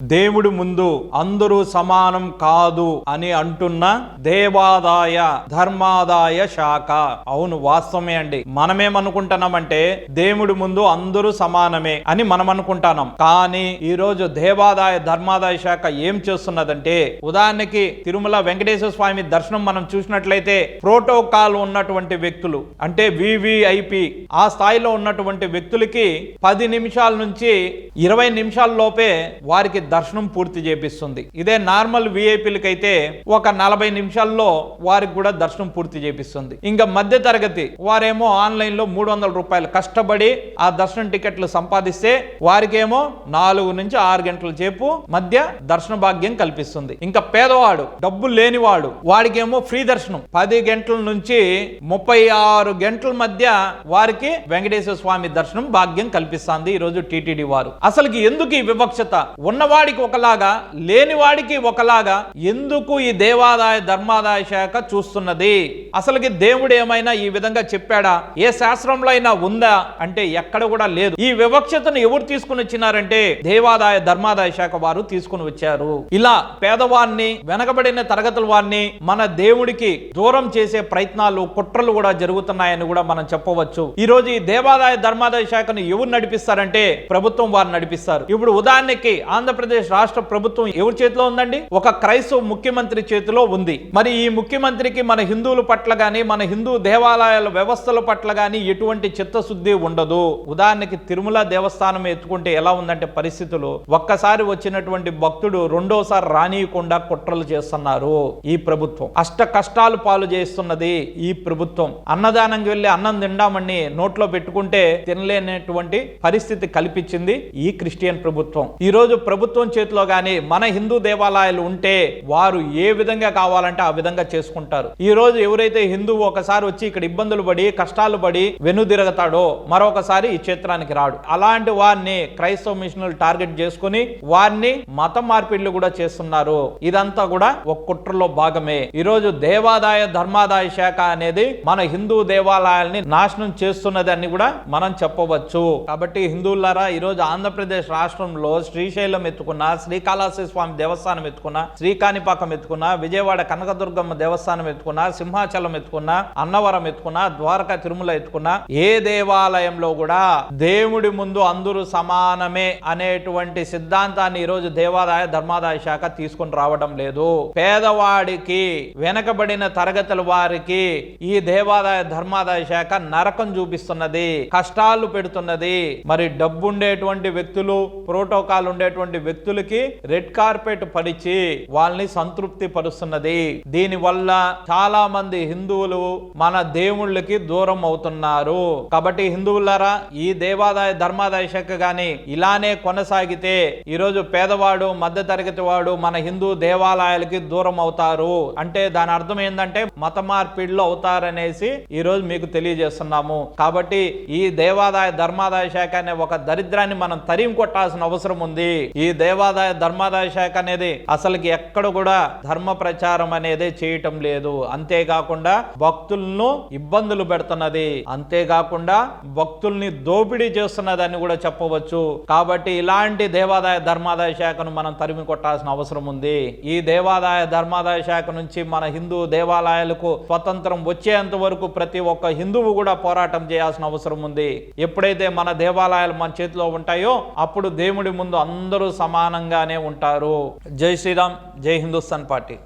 దేవుడి ముందు అందరూ సమానం కాదు అని అంటున్న దేవాదాయ ధర్మాదాయ శాఖ. అవును వాస్తవమే అండి. మనమేమనుకుంటున్నామంటే దేవుడి ముందు అందరూ సమానమే అని మనం అనుకుంటున్నాం కానీ ఈరోజు దేవాదాయ ధర్మాదాయ శాఖ ఏం చేస్తున్నదంటే ఉదాహరణకి తిరుమల వెంకటేశ్వర స్వామి దర్శనం మనం చూసినట్లయితే ప్రోటోకాల్ ఉన్నటువంటి వ్యక్తులు అంటే వివిఐపి ఆ స్థాయిలో ఉన్నటువంటి వ్యక్తులకి పది నిమిషాల నుంచి ఇరవై నిమిషాల లోపే వారికి దర్శనం పూర్తి చేపిస్తుంది. ఇదే నార్మల్ విఐపీలకి అయితే ఒక నలభై నిమిషాల్లో వారికి కూడా దర్శనం పూర్తి చేపిస్తుంది. ఇంకా మధ్య తరగతి వారేమో ఆన్లైన్లో మూడు వందల రూపాయలు కష్టపడి ఆ దర్శనం టికెట్లు సంపాదిస్తే వారికేమో నాలుగు నుంచి ఆరు గంటల సేపు మధ్య దర్శన భాగ్యం కల్పిస్తుంది. ఇంకా పేదవాడు డబ్బులు లేనివాడు వాడికేమో ఫ్రీ దర్శనం. పది గంటల నుంచి ముప్పై ఆరు గంటల మధ్య వారికి వెంకటేశ్వర స్వామి దర్శనం భాగ్యం కల్పిస్తుంది ఈ రోజు టీటీడీ వారు. అసలుకి ఎందుకు ఈ వివక్షత? ఉన్నవాడికి ఒకలాగా లేనివాడికి ఒకలాగా ఎందుకు ఈ దేవాదాయ ధర్మాదాయ శాఖ చూస్తున్నది? అసలుకి దేవుడు ఏమైనా ఈ విధంగా చెప్పాడా? ఏ శాస్త్రంలో అయినా ఉందా? అంటే ఎక్కడ కూడా లేదు. ఈ వివక్షతను ఎవరు తీసుకుని వచ్చినారంటే దేవాదాయ ధర్మాదాయ శాఖ వారు తీసుకుని వచ్చారు. ఇలా పేదవాన్ని వెనకబడిన తరగతుల వారిని మన దేవుడికి దూరం చేసే ప్రయత్నాలు కుట్రలు కూడా జరుగుతున్నాయని కూడా మనం చెప్పవచ్చు. ఈ రోజు ఈ దేవాదాయ ధర్మాదాయ శాఖను ఎవరు నడిపిస్తారంటే ప్రభుత్వం వారు నడిపిస్తారు. ఇప్పుడు ఉదాహరణకి ఆంధ్రప్రదేశ్ రాష్ట్ర ప్రభుత్వం ఎవరి చేతిలో ఉందండి? ఒక క్రైస్తవ ముఖ్యమంత్రి చేతిలో ఉంది. మరి ఈ ముఖ్యమంత్రికి మన హిందువుల పట్ల గాని మన హిందూ దేవాలయాల వ్యవస్థల పట్ల గాని ఎటువంటి చిత్తశుద్ధి ఉండదు. ఉదాహరణకి తిరుమల దేవస్థానం ఎత్తుకుంటే ఎలా ఉందంటే పరిస్థితులు. ఒక్కసారి వచ్చినటువంటి భక్తుడు రెండోసారి రానియకుండా కుట్రలు చేస్తున్నారు ఈ ప్రభుత్వం. అష్ట కష్టాలు పాలు చేస్తున్నది ఈ ప్రభుత్వం. అన్నదానంకి వెళ్ళి అన్నం తిండామని నోట్లో పెట్టుకుంటే తినలేనటువంటి పరిస్థితి కల్పించింది ఈ క్రిస్టియన్ ప్రభుత్వం. ఈ రోజు ప్రభుత్వం చేతిలో కానీ మన హిందూ దేవాలయాలు ఉంటే వారు ఏ విధంగా కావాలంటే ఆ విధంగా చేసుకుంటారు. ఈ రోజు ఎవరైతే హిందువు ఒకసారి వచ్చి ఇక్కడ ఇబ్బందులు పడి కష్టాలు పడి వెనుదిరగతాడో మరొకసారి ఈ క్షేత్రానికి రాడు. అలాంటి వారిని క్రైస్తవ మిషన్లు టార్గెట్ చేసుకుని వారిని మత మార్పిడ్లు కూడా చేస్తున్నారు. ఇదంతా కూడా ఒక కుట్రలో భాగమే. ఈ రోజు దేవాదాయ ధర్మాదాయ శాఖ అనేది మన హిందూ దేవాలయాల్ని నాశనం చేస్తున్నది అని కూడా మనం చెప్పవచ్చు. కాబట్టి హిందువులారా ఈ రోజు ఆంధ్రప్రదేశ్ రాష్ట్రంలో శ్రీశైలం ఎత్తుకున్నా శ్రీకాళహస్తి స్వామి దేవస్థానం ఎత్తుకున్నా శ్రీకాణిపాకం ఎత్తుకున్న విజయవాడ కనకదుర్గమ్మ దేవస్థానం ఎత్తుకున్నా సింహాచలం ఎత్తుకున్న అన్నవరం ఎత్తుకున్నా ద్వారకా తిరుమల ఎత్తుకున్న ఏ దేవాలయంలో కూడా దేవుడి ముందు అందరూ సమానమే అనేటువంటి సిద్ధాంతాన్ని ఈ రోజు దేవాదాయ ధర్మాదాయ శాఖ తీసుకొని రావడం లేదు. పేదవాడికి వెనకబడిన తరగతుల వారికి ఈ దేవాదాయ ధర్మాదాయ శాఖ నరకం చూపిస్తున్నది కష్టాలు పెడుతున్నది. మరి డబ్బు ఉండేటువంటి వ్యక్తులు ప్రోటోకాల్ ఉండేటువంటి వ్యక్తులకి రెడ్ కార్పెట్ పరిచి వాళ్ళని సంతృప్తి పరుస్తున్నది. దీని వల్ల చాలా మంది హిందువులు మన దేవుళ్ళకి దూరం అవుతున్నారు. కాబట్టి హిందువులారా ఈ దేవాదాయ ధర్మాదాయ శాఖ గాని ఇలానే కొనసాగితే ఈరోజు పేదవాడు మధ్య తరగతి వాడు మన హిందూ దేవాలయాలకి దూరం అవుతారు. అంటే దాని అర్థం ఏంటంటే మత మార్పిడిలో అవుతారనేసి ఈ రోజు మీకు తెలియజేస్తున్నాము. కాబట్టి ఈ దేవాదాయ ధర్మాదాయ శాఖ అనే ఒక దరిద్రాన్ని మనం తరిమి కొట్టాల్సిన అవసరం ఉంది. ఈ దేవాదాయ ధర్మాదాయ శాఖ అనేది అసలుకి ఎక్కడ కూడా ధర్మ ప్రచారం అనేది చేయటం లేదు. అంతేకాకుండా భక్తులను ఇబ్బందులు పెడుతున్నది. అంతేకాకుండా భక్తుల్ని దోపిడీ చేస్తున్నదని కూడా చెప్పవచ్చు. కాబట్టి ఇలాంటి దేవాదాయ ధర్మాదాయ శాఖను మనం తరిమి కొట్టాల్సిన అవసరం ఉంది. ఈ దేవాదాయ ధర్మాదాయ శాఖ నుంచి మన హిందూ దేవాలయాలకు స్వతంత్రం వచ్చేంత వరకు ప్రతి ఒక్క హిందువు కూడా పోరాటం చేయాల్సిన అవసరం ఉంది. ఎప్పుడైతే మన దేవాలయాలు మన చేతిలో ఉంటాయో అప్పుడు దేవుడి ముందు అందరూ సమానంగానే ఉంటారు. జై శ్రీరామ్ జై హిందుస్థాన్ పార్టీ.